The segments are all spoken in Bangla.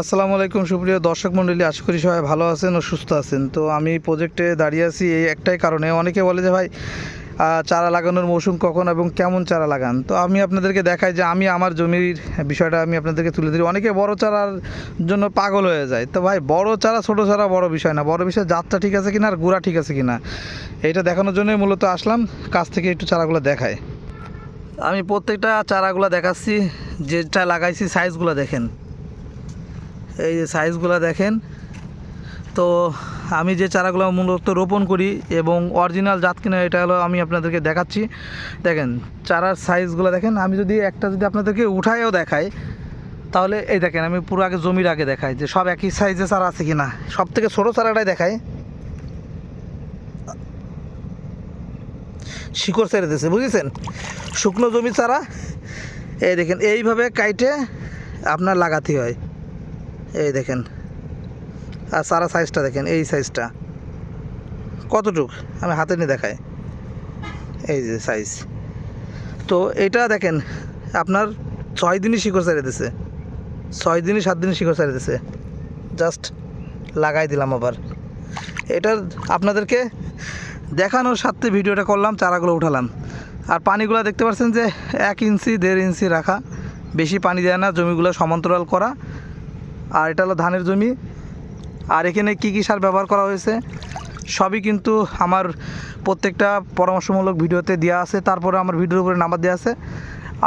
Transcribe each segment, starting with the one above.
আসসালামু আলাইকুম, সুপ্রিয় দর্শক মণ্ডলী আশা করি সবাই ভালো আছেন ও সুস্থ আছেন। তো আমি প্রজেক্টে দাঁড়িয়ে আছি এই একটাই কারণে। অনেকে বলে যে, ভাই চারা লাগানোর মৌসুম কখন এবং কেমন চারা লাগান? তো আমি আপনাদেরকে দেখাই যে, আমি আমার জমির বিষয়টা আমি আপনাদেরকে তুলে ধরি। অনেকে বড় চারার জন্য পাগল হয়ে যায়। তো ভাই, বড় চারা, ছোট চারা বড় বিষয় না। বড় বিষয় জাতটা ঠিক আছে কিনা আর গুড়া ঠিক আছে কিনা এটা দেখানোর জন্যই মূলত আসলাম। কাছ থেকে একটু চারাগুলো দেখায় আমি প্রত্যেকটা চারাগুলো দেখাচ্ছি, যেটা লাগাইছি সাইজগুলো দেখেন। এই সাইজগুলো দেখেন। তো আমি যে চারাগুলো মূলত রোপণ করি এবং অরিজিনাল জাত কিনা এটা হলো আমি আপনাদেরকে দেখাচ্ছি। দেখেন, চারার সাইজগুলো দেখেন। আমি যদি একটা যদি আপনাদেরকে উঠায়ও দেখাই, তাহলে এই দেখেন, আমি পুরো আগে জমির আগে দেখাই যে সব একই সাইজে চারা আছে কিনা। সব থেকে ছোটো চারাটাই দেখাই। শিকড় ছেড়ে দিয়েছে, বুঝেছেন? শুকনো জমি চারা। এই দেখেন, এইভাবে কাইটে আপনার লাগাতে হয়। এই দেখেন। আর সারা সাইজটা দেখেন, এই সাইজটা কতটুক? আমি হাতে নিয়ে দেখাই। এই যে সাইজ তো এটা দেখেন, আপনার ছয় দিনই শিকড় ছেড়ে দিছে। ছয় দিনই সাত দিনই শিকড় ছেড়ে দিছে। জাস্ট লাগাই দিলাম আবার। এটার আপনাদেরকে দেখানোর সাথে ভিডিওটা করলাম, চারাগুলো উঠালাম। আর পানিগুলো দেখতে পাচ্ছেন যে এক ইঞ্চি, দেড় ইঞ্চি রাখা। বেশি পানি দেয় না, জমিগুলো সমান্তরাল করা। আর এটা হলো ধানের জমি। আর এখানে কী কী সার ব্যবহার করা হয়েছে, সবই কিন্তু আমার প্রত্যেকটা পরামর্শমূলক ভিডিওতে দেওয়া আছে। তারপরে আমার ভিডিওর উপরে নাম্বার দেওয়া আছে।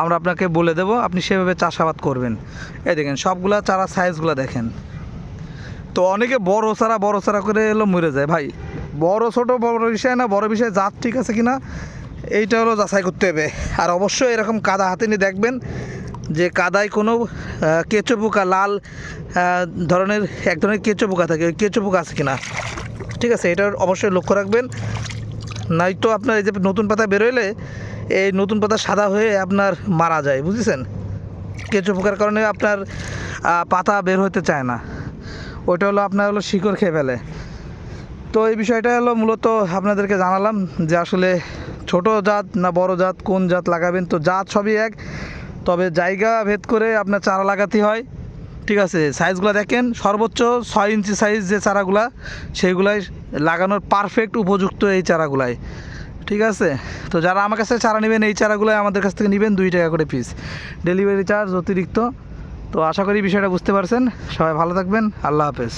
আমরা আপনাকে বলে দেবো, আপনি সেভাবে চাষাবাদ করবেন। এই দেখেন, সবগুলা চারা সাইজগুলো দেখেন। তো অনেকে বড় চারা বড় চারা করে এলো মরে যায়। ভাই, বড়, ছোট, বড় বিষয় না, বড় বিষয় জাত ঠিক আছে কিনা, এইটা হলো যাচাই করতে হবে। আর অবশ্যই এরকম কাদা হাতে নিয়ে দেখবেন যে কাদায় কোনো কেঁচো পোকা, লাল ধরনের এক ধরনের কেঁচো পোকা থাকে, ওই কেঁচো পোকা আছে কিনা? ঠিক আছে, এটার অবশ্যই লক্ষ্য রাখবেন। নয়তো আপনার এই যে নতুন পাতা বেরোলে এই নতুন পাতা সাদা হয়ে আপনার মারা যায়, বুঝেছেন? কেঁচো পোকার কারণে আপনার পাতা বের হতে চায় না। ওইটা হলো আপনার হলো শিকড় খেয়ে ফেলে। তো এই বিষয়টা হলো মূলত আপনাদেরকে জানালাম যে আসলে ছোট জাত না বড় জাত, কোন জাত লাগাবেন? তো জাত সবই এক। তবে জায়গা ভেদ করে আপনার চারা লাগাতে হয়। ঠিক আছে সাইজগুলো দেখেন, সর্বোচ্চ ছয় ইঞ্চি সাইজ যে চারাগুলা, সেইগুলাই লাগানোর পারফেক্ট উপযুক্ত এই চারাগুলাই। ঠিক আছে? তো যারা আমার কাছে চারা নেবেন, এই চারাগুলো আমাদের কাছ থেকে নেবেন দুই টাকা করে পিস ডেলিভারি চার্জ অতিরিক্ত। তো আশা করি বিষয়টা বুঝতে পারছেন। সবাই ভালো থাকবেন। আল্লাহ হাফেজ।